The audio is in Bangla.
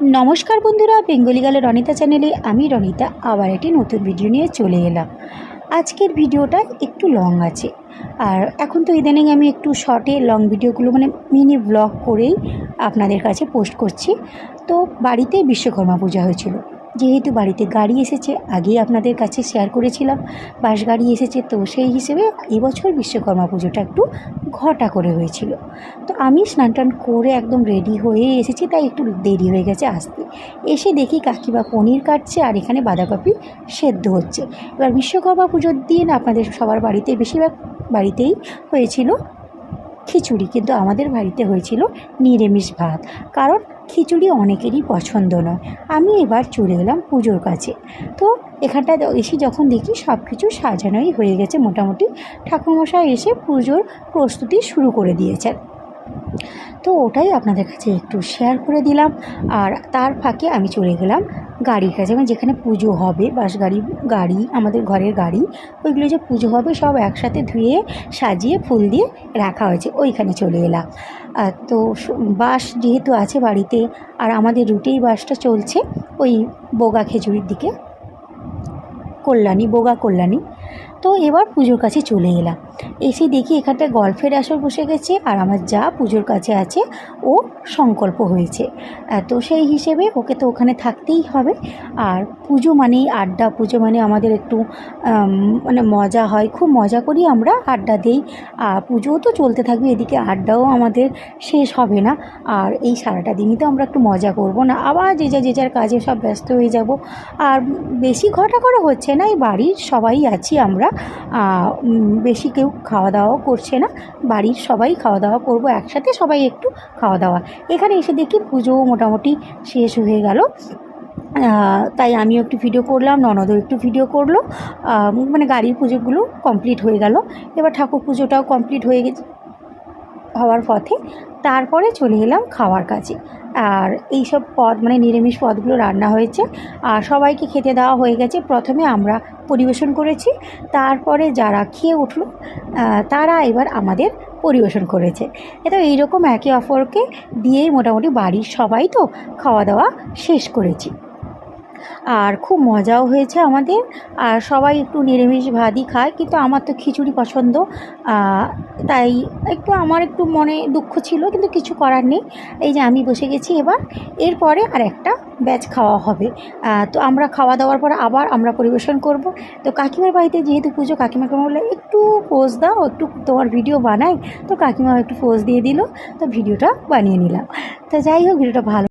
নমস্কার বন্ধুরা, বেঙ্গলি গালের রনিতা চ্যানেলে আমি রনিতা, আবার একটি নতুন ভিডিও নিয়ে চলে এলাম। আজকের ভিডিওটা একটু লং আছে। আর এখন তো ইদানিং আমি একটু শর্টে লং ভিডিওগুলো মানে মিনি ব্লগ করেই আপনাদের কাছে পোস্ট করছি। তো বাড়িতে বিশ্বকর্মা পূজা হয়েছিল। যেহেতু বাড়িতে গাড়ি এসেছে, আগেই আপনাদের কাছে শেয়ার করেছিলাম, বাস গাড়ি এসেছে, তো সেই হিসেবে এবছর বিশ্বকর্মা পুজোটা একটু ঘটা করে হয়েছিল। তো আমি স্নান টান করে একদম রেডি হয়ে এসেছি, তাই একটু দেরি হয়ে গেছে আসতে। এসে দেখি কাকিমা পনির কাটছে আর এখানে বাঁধাকপি সেদ্ধ হচ্ছে। এবার বিশ্বকর্মা পুজোর দিন আপনাদের সবার বাড়িতে বেশিরভাগ বাড়িতেই হয়েছিল খিচুড়ি, কিন্তু আমাদের বাড়িতে হয়েছিল নিরামিষ ভাত। কারণ খিচুড়ি অনেকেরই পছন্দ নয়। আমি এবার চলে এলাম পুজোর কাছে। তো এখানটা এসে যখন দেখি সব কিছু সাজানোই হয়ে গেছে মোটামুটি, ঠাকুরমশাই এসে পুজোর প্রস্তুতি শুরু করে দিয়েছেন। তো ওটাই আপনাদের কাছে একটু শেয়ার করে দিলাম। আর তার ফাঁকে আমি চলে গেলাম গাড়ির কাছে মানে যেখানে পুজো হবে, বাস গাড়ি গাড়ি, আমাদের ঘরের গাড়ি, ওইগুলো যে পুজো হবে সব একসাথে ধুয়ে, সাজিয়ে, ফুল দিয়ে রাখা হয়েছে। ওইখানে চলে এলাম। আর তো বাস যেহেতু আছে বাড়িতে, আর আমাদের রুটেই বাসটা চলছে, ওই বোগা খেজুরির দিকে। কল্যাণী, বোগা কল্যাণী। তো এবার পুজোর কাছে চলে এলাম। এসে দেখি এখানটায় গল্ফের আসর বসে গেছে আর আমার যা পুজোর কাছে আছে, ও সংকল্প হয়েছে। তো সেই হিসেবে ওকে তো ওখানে থাকতেই হবে। আর পুজো মানেই আড্ডা, পুজো মানে আমাদের একটু মানে মজা হয়। খুব মজা করি আমরা আড্ডা দিই। আর পুজোও তো চলতে থাকবে, এদিকে আড্ডাও আমাদের শেষ হবে না। আর এই সারাটা দিনই তো আমরা একটু মজা করব না। আবার যে যা, যে যার কাজে সব ব্যস্ত হয়ে যাব। আর বেশি ঘটা করে হচ্ছে না, এই বাড়ির সবাই আছি আমরা। বেশি কেউ খাওয়া দাওয়াও করছে না। বাড়ির সবাই খাওয়া দাওয়া করব, একসাথে সবাই একটু খাওয়া দাওয়া এখানে এসে দেখি পুজো মোটামুটি শেষ হয়ে গেল। তাই আমিও একটু ভিডিও করলাম, ননদও একটু ভিডিও করল। মানে গাড়ির পুজোগুলো কমপ্লিট হয়ে গেল। এবার ঠাকুর পুজোটাও কমপ্লিট হয়ে গেছে। হওয়ার পথে তারপরে চলে এলাম খাওয়ার কাছে আর এই সব পদ মানে নিরামিষ পদগুলো রান্না হয়েছে। আর সবাইকে খেতে দেওয়া হয়ে গেছে। প্রথমে আমরা পরিবেশন করেছি। তারপরে যারা খেয়ে উঠল তারা এবার আমাদের পরিবেশন করেছে। এটা এইরকম একে অপরকে দিয়েই মোটামুটি বাড়ির সবাই তো খাওয়া দাওয়া শেষ করেছি। আর খুব মজাও হয়েছে আমাদের। আর সবাই একটু নিরামিষ ভাতই খায়, কিন্তু আমার তো খিচুড়ি পছন্দ। তাই একটু আমার একটু মনে দুঃখ ছিল, কিন্তু কিছু করার নেই। এই যে আমি বসে গেছি এবার, এরপরে আর একটা ব্যাচ খাওয়া হবে। তো আমরা খাওয়া দাওয়ার পর আবার আমরা পরিবেশন করব। তো কাকিমার বাড়িতে যেহেতু পুজো, কাকিমাকে বলল, একটু পোজ দাও, একটু তোমার ভিডিও বানাই। তো কাকিমা একটু পোজ দিয়ে দিল, তো ভিডিওটা বানিয়ে নিলাম। তো যাই হোক, ভিডিওটা ভালো